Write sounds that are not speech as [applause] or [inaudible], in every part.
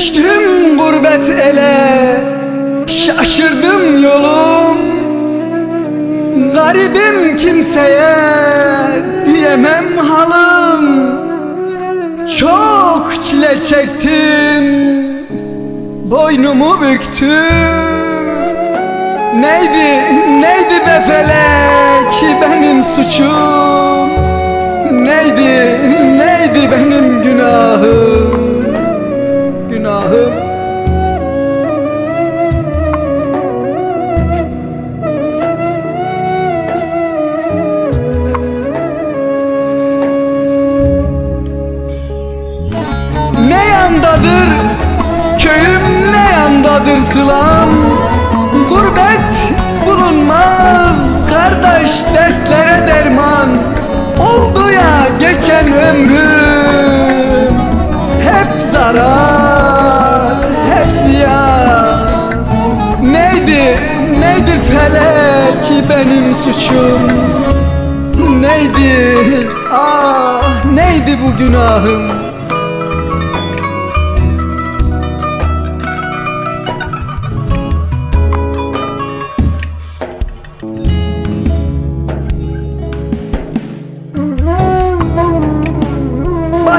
Düştüm gurbet ele Şaşırdım yolum. Garibim kimseye Diyemem halım. Çok çile çektim Boynumu büktüm Neydi, neydi be felek benim suçum? Neydi, neydi benim Günahım köyüm ne yandadır sılam? Gurbet bulunmaz kardeş dertlere derman. Oldu ya geçen ömrüm Hep zarar hep ziyan Neydi neydi felek benim suçum? Neydi ah neydi bu günahım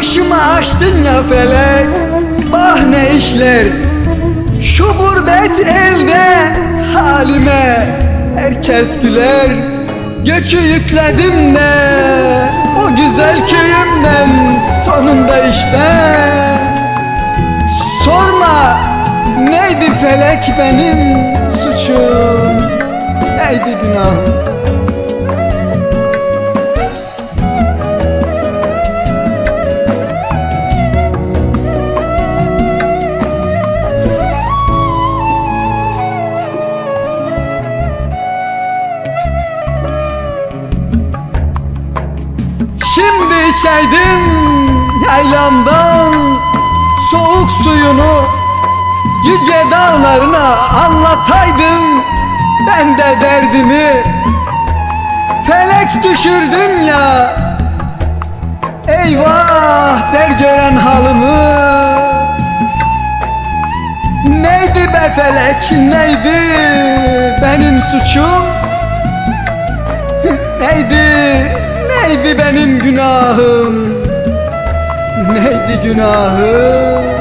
Başıma açtın ya felek Bah ne işler. Şu gurbet elde halime Herkes güler. Göçü yükledim de O güzel köyümden Sonunda işte. Sorma Neydi felek benim suçum Neydi günahım Şimdi içeydim yaylamdan soğuk suyunu Yüce dağlarına anlataydım ben de derdimi. Felek düşürdün ya Eyvah der gören halımı. Neydi be felek neydi benim suçum? [laughs] Neydi, neydi benim günahım? Neydi günahım?